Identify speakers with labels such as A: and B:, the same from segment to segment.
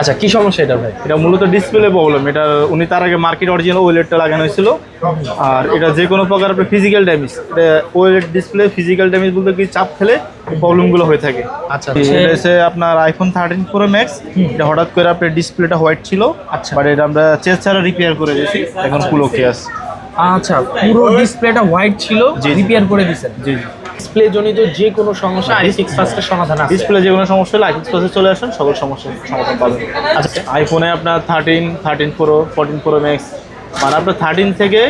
A: আচ্ছা কি সমস্যা এটা ভাই?
B: এটা মূলত ডিসপ্লে প্রবলেম এটা উনি তার আগে মার্কেট অরিজিনাল ওয়েলেটটা লাগানো হয়েছিল। আর এটা যে কোনো প্রকার আপনার ফিজিক্যাল ড্যামেজ এটা ওয়েলেট ডিসপ্লে ফিজিক্যাল ড্যামেজ বলতে কি চাপ খেলে প্রবলেমগুলো হয়ে থাকে।
A: আচ্ছা
B: এটা হচ্ছে আপনার আইফোন থার্টিন প্রো ম্যাক্স এটা হঠাৎ করে আপনার ডিসপ্লেটা হোয়াইট ছিল।
A: আচ্ছা।
B: বাট এটা আমরা চেঞ্জ ছাড়া রিপেয়ার করে দিয়েছি। এখন ফুল ওকে আছে।
A: আচ্ছা পুরো ডিসপ্লেটা হোয়াইট ছিল। রিপেয়ার করে দিয়েছেন।
B: জি জি।
A: ডিসপ্লে জনিত যে কোনো সমস্যা আই সিক্স ফার্স্টের সমাধান আছে।
B: ডিসপ্লে যে কোনো সমস্যা হলে আই সিক্স প্লাসে চলে আসেন সকল সমস্যার সমাধান পাবেন।
A: আচ্ছা।
B: আইফোনে আপনার thirteen thirteen pro fourteen pro max মানে আপনার থার্টিন থেকে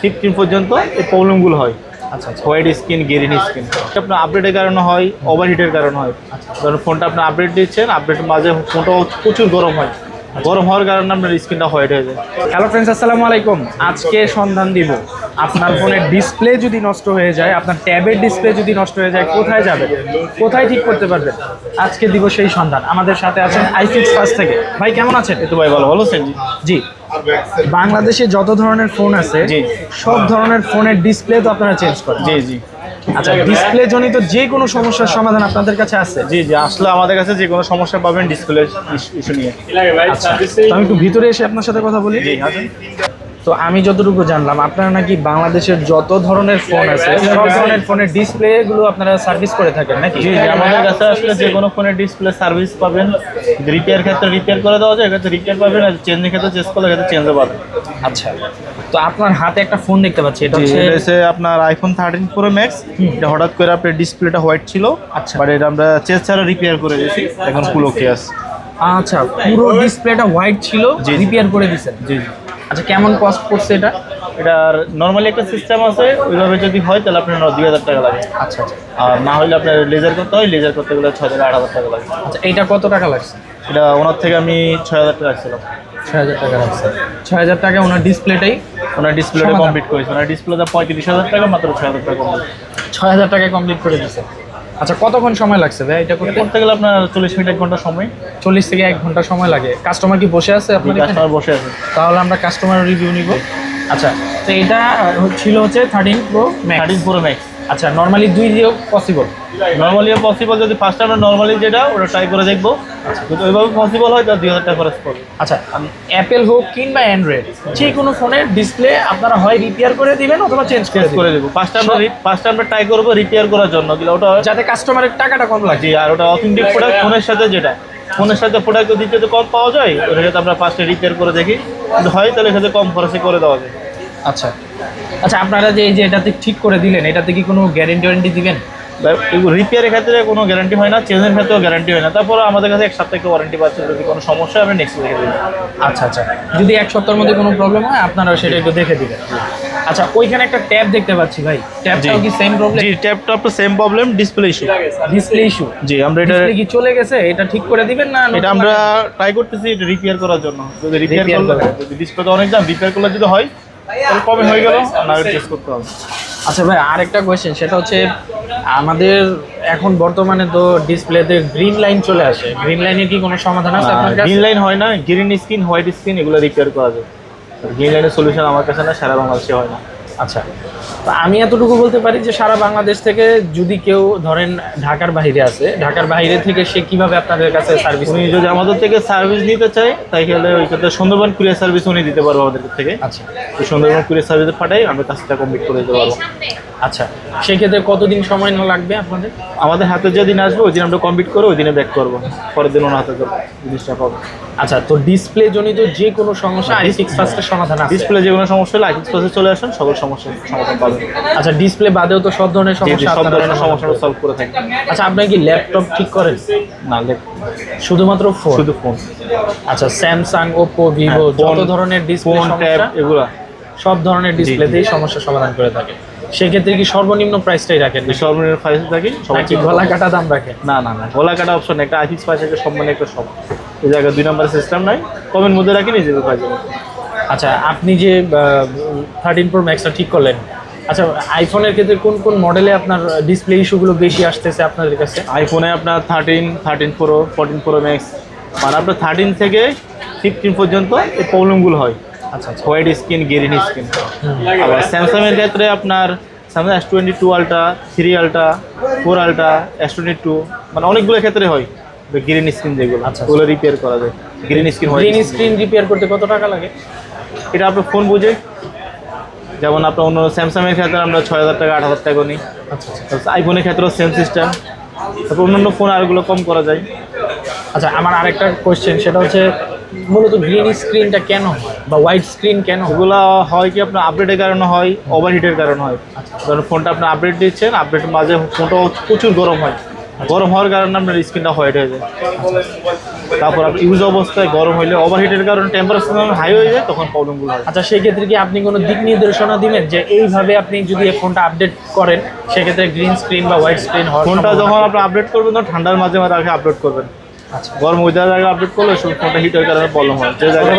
B: ফিফটিন পর্যন্ত এই প্রবলেমগুলো হয়।
A: আচ্ছা আচ্ছা।
B: হোয়াইট স্কিন গ্রিন স্কিন আপনার আপডেটের কারণে হয় ওভারহিটের কারণে হয়। ধরুন ফোনটা আপনি আপডেট দিচ্ছেন আপডেটের মাঝে ফোনটা প্রচুর গরম হয়। গরম হওয়ার কারণে আপনার স্কিনটা হোয়াইট হয়ে যায়।
A: হ্যালো ফ্রেন্ডস আসসালামু আলাইকুম। আজকে সন্ধান দিব। আপনার ফোনের ডিসপ্লে যদি নষ্ট হয়ে যায় আপনার ট্যাবের ডিসপ্লে যদি নষ্ট হয়ে যায় কোথায় যাবে কোথায় ঠিক করতে পারবেন? আজকে দিব সেই সন্ধান। আমাদের সাথে আছেন আইফিক্স ফার্স্ট থেকে। ভাই কেমন আছেন?
B: তো ভাই ভালো। ভালো আছেন? জি।
A: বাংলাদেশে যত ধরনের ফোন আছে
B: জি।
A: সব ধরনের ফোনের ডিসপ্লে তো আপনারা চেঞ্জ করেন।
B: জি জি।
A: আচ্ছা ডিসপ্লে জনিত যে কোনো সমস্যার সমাধান আপনাদের কাছে আছে?
B: জি জি আসলে আমাদের কাছে যে কোনো সমস্যা পাবেন ডিসপ্লে ইস্যু নিয়ে।
A: আচ্ছা আমি একটু ভিতরে এসে আপনার সাথে কথা বলি।
B: জি
A: তো আমি যতটুকু জানলাম আপনারা নাকি বাংলাদেশের যত ধরনের ফোন আছে সব ধরনের ফোনের ডিসপ্লে গুলো আপনারা সার্ভিস করে থাকেন নাকি?
B: জি আমাদের কাছে আসলে যে কোনো ফোনের ডিসপ্লে সার্ভিস পাবেন। রিপেয়ার ক্ষেত্রে রিপেয়ার করে দেওয়া যায় এক্ষেত্রে রিপেয়ার পাবেন আর চেঞ্জের ক্ষেত্রে চেঞ্জ করলে এক্ষেত্রে চেঞ্জও পাবেন।
A: আচ্ছা। তো আপনার হাতে একটা ফোন দেখতে পাচ্ছি এটা হচ্ছে
B: আপনার আইফোন থার্টিন প্রো ম্যাক্স এটা হঠাৎ করে আপনার ডিসপ্লেটা হোয়াইট ছিল।
A: আচ্ছা।
B: বাট এটা আমরা চেঞ্জ ছাড়া রিপেয়ার করে দিয়েছি। এখন ফুল ওকে আছে।
A: আচ্ছা পুরো ডিসপ্লেটা হোয়াইট ছিল। রিপেয়ার করে দিয়েছেন।
B: জি জি।
A: আচ্ছা কেমন কস্ট পড়ছে এটা?
B: এটার নর্মালি একটা সিস্টেম আছে ওইভাবে যদি হয় তাহলে আপনার দুই হাজার টাকা লাগে।
A: আচ্ছা আচ্ছা।
B: আর না হলে আপনার লেজার করতে হয় লেজার করতে গেলে ছয় থেকে আট হাজার টাকা লাগে।
A: আচ্ছা এইটা কত টাকা লাগছে?
B: এটা ওনার থেকে আমি ছয় হাজার টাকা রাখছিলাম।
A: ছয় হাজার টাকা লাগছে ছয় হাজার টাকা ওনার ডিসপ্লেটাই
B: ওনার ডিসপ্লেটা কমপ্লিট করেছে। ওনার ডিসপ্লেটা পঁয়ত্রিশ হাজার টাকা মাত্র ছয় হাজার টাকা
A: ছয় হাজার টাকায় কমপ্লিট করে দিয়েছে। আচ্ছা কতক্ষণ সময় লাগছে ভাই এটা করতে?
B: করতে গেলে আপনার চল্লিশ মিনিট এক ঘণ্টা সময়।
A: চল্লিশ থেকে এক ঘণ্টা সময় লাগে। কাস্টমার কি বসে আছে আপনার
B: কাস্টমার বসে আছে।
A: তাহলে আমরা কাস্টমার রিভিউ নিব। আচ্ছা তো এটা ছিল হচ্ছে thirteen pro max
B: thirteen pro max
A: আচ্ছা নর্মালি দুই দিয়েও পসিবল
B: নর্মালি পসিবল যদি ফার্স্ট আমরা নর্মালি যেটা ওটা ট্রাই করে দেখব। যদি ওইভাবে পসিবল হয় তাহলে দুই হাজার টাকা খরচ পড়বে
A: আচ্ছা অ্যাপেল হোক কিংবা অ্যান্ড্রয়েড যে কোনো ফোনের ডিসপ্লে আপনারা হয় রিপেয়ার করে দিবেন অথবা চেঞ্জ করে
B: করে দেবো। ফার্স্ট আমরা ফার্স্ট আমরা ট্রাই করব রিপেয়ার করার জন্য। কিন্তু ওটা
A: যাতে কাস্টমারের টাকাটা কম লাগে।
B: আর ওটা অথেন্টিক প্রোডাক্ট ফোনের সাথে যেটা। ফোনের সাথে প্রোডাক্ট দিতে তো কম পাওয়া যায় ওটা যাতে আমরা ফার্স্টে রিপেয়ার করে দেখি। হয় তাহলে সাথে কম খরচে করে দেওয়া যায়।
A: আচ্ছা। আচ্ছা আপনারা যে এই যে এটাতে ঠিক করে দিলেন এটাতে কি কোনো গ্যারেন্টি ওয়ারেন্টি দিবেন?
B: রিপেয়ারের ক্ষেত্রে কোনো গ্যারান্টি হয় না চেঞ্জের ক্ষেত্রেও গ্যারান্টি হয় না। তারপরে আমাদের কাছে এক সপ্তাহে ওয়ারেন্টি পাচ্ছে যদি কোনো সমস্যা হবে নেক্সট দেখে দিই
A: আচ্ছা আচ্ছা। যদি এক সপ্তাহের মধ্যে কোনো প্রবলেম হয় আপনারা সেটা একটু দেখে দিবেন। আচ্ছা ওইখানে একটা ট্যাব দেখতে পাচ্ছি ভাই। ট্যাবটাও। কি সেম প্রবলেম
B: জি ট্যাপটপ তো same problem display issue
A: display issue
B: জি আমরা এটা
A: কি চলে গেছে? এটা ঠিক করে দিবেন না
B: এটা আমরা ট্রাই করতেছি এটা রিপেয়ার করার জন্য। যদি রিপেয়ার করলে যদি ডিসপ্লেটা অনেক দাম রিপেয়ার করলে যদি হয় তাহলে কমে হয়ে গেল? না চেস করতে হবে।
A: আচ্ছা ভাই আরেকটা কোয়েশ্চেন সেটা হচ্ছে আমাদের এখন বর্তমানে তো ডিসপ্লেতে গ্রিন লাইন চলে আসে। গ্রিন লাইনের কি কোনো সমাধান আছে আপনার কাছে?
B: গ্রিন লাইন হয় না গ্রিন স্ক্রিন হোয়াইট স্ক্রিন এগুলো রিপেয়ার করা যায়। গ্রিন লাইনের সলিউশন আমার কাছে না সারা বাংলাদেশে হয় না।
A: আচ্ছা তো আমি এতটুকু বলতে পারি যে সারা বাংলাদেশ থেকে যদি কেউ ধরেন ঢাকার বাইরে আছে ঢাকার বাইরে থেকে সে কীভাবে আপনাদের কাছে সার্ভিস
B: উনি যদি আমাদের থেকে সার্ভিস নিতে চায় তাই গেলে ওই ক্ষেত্রে সুন্দরবন কুরিয়ার সার্ভিস উনি দিতে পারব আমাদের থেকে।
A: আচ্ছা।
B: তো সুন্দরবন কুরিয়ার সার্ভিসে পাঠাই আমরা কাজটা কমপ্লিট করে দিতে পারব।
A: আচ্ছা সেক্ষেত্রে কতদিন সময় না লাগবে আপনাদের?
B: আমাদের হাতে যেদিন আসবে ওই দিন আমরা কমপ্লিট করে ওই দিনে ব্যাক করব। পরের দিন ওনার হাতে জিনিসটা পাবো।
A: আচ্ছা তো ডিসপ্লে জনিত যে কোনো সমস্যা আই সিক্স ফার্স্টের সমাধান আছে?
B: ডিসপ্লে যে কোনো সমস্যা হলে আইটিস পাশে চলে আসেন সকল সমস্যার সমাধান পাবেন।
A: আচ্ছা ডিসপ্লে বাদেও তো সব ধরনের সমস্যা
B: সব ধরনের সমস্যাটা সলভ করে থাকি।
A: আচ্ছা আপনি কি ল্যাপটপ ঠিক করেন?
B: না
A: শুধুমাত্র ফোন
B: শুধু ফোন
A: আচ্ছা স্যামসাং ওপো ভিভো যত ধরনের ডিসপ্লে সমস্যা
B: এগুলা।
A: সব ধরনের ডিসপ্লেতেই সমস্যা সমাধান করে থাকে। সেক্ষেত্রে কি সর্বনিম্ন প্রাইসটাই রাখেন
B: যে সর্বনিম্ন প্রাইস থাকি সবাই
A: নাকি গলা কাটা দাম রাখেন?
B: না না না গলা কাটা অপশন একটা আইফিক্স পাশে একটা সম্মানে একটা সব এই জায়গায় দুই নম্বর সিস্টেম নাই। কমের মধ্যে রাখি নিজে পাই যাবে
A: আচ্ছা আপনি যে থার্টিন প্রো ম্যাক্সটা ঠিক করলেন আচ্ছা আইফোনের ক্ষেত্রে কোন কোন মডেলে আপনার ডিসপ্লে ইস্যুগুলো বেশি আসতেছে আপনাদের কাছে?
B: আইফোনে আপনার thirteen thirteen pro fourteen pro max মানে আপনার থার্টিন থেকে ফিফটিন পর্যন্ত এই প্রবলেমগুলো হয়।
A: আচ্ছা আচ্ছা।
B: হোয়াইট স্কিন গ্রিন স্কিন আবার স্যামসাংয়ের ক্ষেত্রে আপনার Samsung S twenty two ultra three ultra four ultra S twenty two মানে অনেকগুলো ক্ষেত্রে হয়। গ্রিন স্ক্রিন যেগুলো
A: আচ্ছা।
B: ওগুলো রিপেয়ার করা যায়। Green screen
A: green screen repair করতে কত টাকা লাগে?
B: এটা আপনার ফোন বুঝে? যেমন আপনার অন্য স্যামসাংয়ের ক্ষেত্রে আমরা ছয় হাজার টাকা আট হাজার টাকা নিই।
A: আচ্ছা আচ্ছা
B: আইফোনের ক্ষেত্রেও সেম সিস্টেম তারপর অন্যান্য ফোন আরগুলো কম করা যায়।
A: আচ্ছা আমার আরেকটা কোয়েশ্চেন সেটা হচ্ছে মূলত গ্রিন স্ক্রিনটা কেন হয় বা হোয়াইট স্ক্রিন কেন
B: ওগুলো হয় কি আপনার আপডেটের কারণে হয় ওভারহিটের কারণে হয়। কারণ ফোনটা আপনি আপডেট দিচ্ছেন আপডেট মাঝে ফোনটা প্রচুর গরম হয়। গরম হওয়ার কারণে আপনার স্ক্রিনটা হোয়াইট হয়ে যায়। তারপর আপনি ইউজ অবস্থায় গরম হইলে ওভারহিটের কারণে টেম্পারেচার যখন হাই হয়ে যায় তখন প্রবলেমগুলো হয়।
A: আচ্ছা সেই ক্ষেত্রে কি আপনি কোনো দিক নির্দেশনা দিবেন যে এইভাবে আপনি যদি এই ফোনটা আপডেট করেন সেক্ষেত্রে গ্রিন স্ক্রিন বা হোয়াইট স্ক্রিন হওয়ার
B: ফোনটা যখন
A: থাকে?
B: আপনি আপডেট করবেন তখন ঠান্ডার মাঝে মাঝে আগে আপডেট করবেন।
A: আচ্ছা।
B: গরম ওয়েদার আগে আপডেট করলে ফোনটা হিটের কারণে প্রবলেম হয়। যে জায়গায়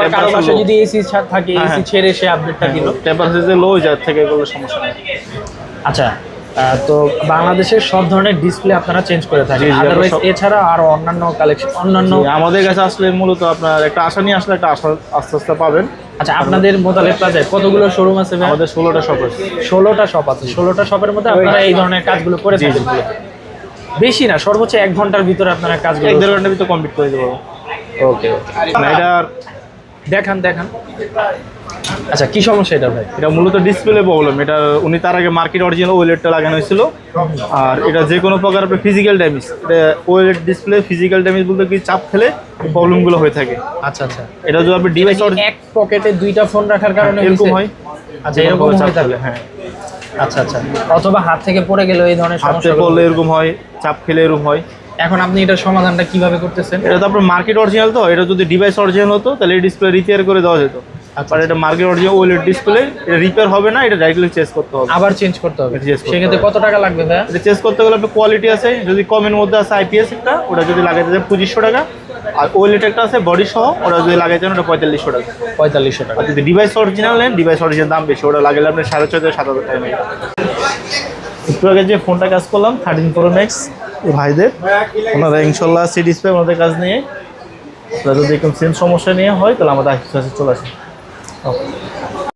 A: যদি এসি থাকে
B: হ্যাঁ,
A: এসি
B: হ্যাঁ।
A: ছেড়ে সে আপডেটটা দিল।
B: টেম্পারেচার যে লো যায় থেকে এগুলো সমস্যা নেই।
A: আচ্ছা তো বাংলাদেশের সব ধরনের ডিসপ্লে আপনারা চেঞ্জ করে থাকেন। আদারওয়াইজ এছাড়া আরও অন্যান্য কালেকশন অন্যান্য
B: আমাদের কাছে আসলে মূলত আপনার একটা আশা নিয়ে আসলে একটা আশা আস্তে আস্তে পাবেন।
A: আচ্ছা আপনাদের মোতালেব প্লাজায় কতগুলো শোরুম আছে
B: আমাদের ষোলোটা শপ আছে।
A: ষোলোটা শপ আছে। ষোলোটা শপের মধ্যে আপনারা এই ধরনের কাজগুলো করে থাকেন। বেশি না সর্বোচ্চ এক ঘণ্টার ভিতরে আপনারা কাজগুলো
B: এক দেড় ঘণ্টার ভিতরে কমপ্লিট করে দেবো।
A: ওকে ওকে দেখান দেখান। আচ্ছা কি সমস্যা এটা ভাই?
B: এটা মূলত ডিসপ্লে প্রবলেম এটা উনি তার আগে মার্কেট অরিজিনাল ওয়েলেটটা লাগানো হয়েছিল। আর এটা যে কোনো প্রকার ফিজিক্যাল ড্যামেজ এটা ওয়েলেট ডিসপ্লে ফিজিক্যাল ড্যামেজ বলতে কি চাপ খেলে প্রবলেমগুলো হয়ে থাকে।
A: আচ্ছা আচ্ছা।
B: এটা যদি আপনি ডিভাইস
A: এক পকেটে দুইটা ফোন রাখার কারণে
B: এরকম হয়।
A: আচ্ছা এরকম হয়ে থাকে।
B: হ্যাঁ।
A: আচ্ছা আচ্ছা। অথবা হাত থেকে পড়ে গেলে এই ধরনের সমস্যা
B: পড়লে এরকম হয় চাপ খেলে এরকম হয়।
A: এখন আপনি এটার সমাধানটা কীভাবে করতেছেন?
B: এটা তো আপনার মার্কেট অরিজিনাল তো এটা যদি ডিভাইস অরিজিনাল হতো তাহলে ডিসপ্লে রিপেয়ার করে দেওয়া যেত। আর এটা মার্কেট অরিজিনাল ওয়েলেট ডিসপ্লে এটা রিপেয়ার হবে না এটা ডাইরেক্টলি চেঞ্জ করতে হবে।
A: আবার চেঞ্জ করতে হবে। সেক্ষেত্রে কত টাকা লাগবে ভাইয়া?
B: এটা চেঞ্জ করতে গেলে আপনার কোয়ালিটি আছে যদি কমের মধ্যে আছে আইপিএস একটা ওটা যদি লাগাইতে যায় পঁচিশশো টাকা। আর ওয়েলেট একটা আছে বডি সহ ওটা যদি লাগাইতে চান ওটা পঁয়তাল্লিশশো টাকা।
A: পঁয়তাল্লিশশো টাকা।
B: যদি ডিভাইস অরিজিনাল নেন ডিভাইস অরিজিনাল দাম বেশি ওটা লাগালে আপনার সাড়ে ছয় থেকে সাত হাজার টাকা একটু আগে যে ফোনটা কাজ করলাম থার্টিন প্রো ম্যাক্স ভাইদের। ওনারা ইনশাল্লাহ সি ডিসপ্লে আমাদের কাজ নিয়ে। যদি এরকম সেম সমস্যা নিয়ে হয় তাহলে আমাদের কাছে চলে আসেন।
A: 好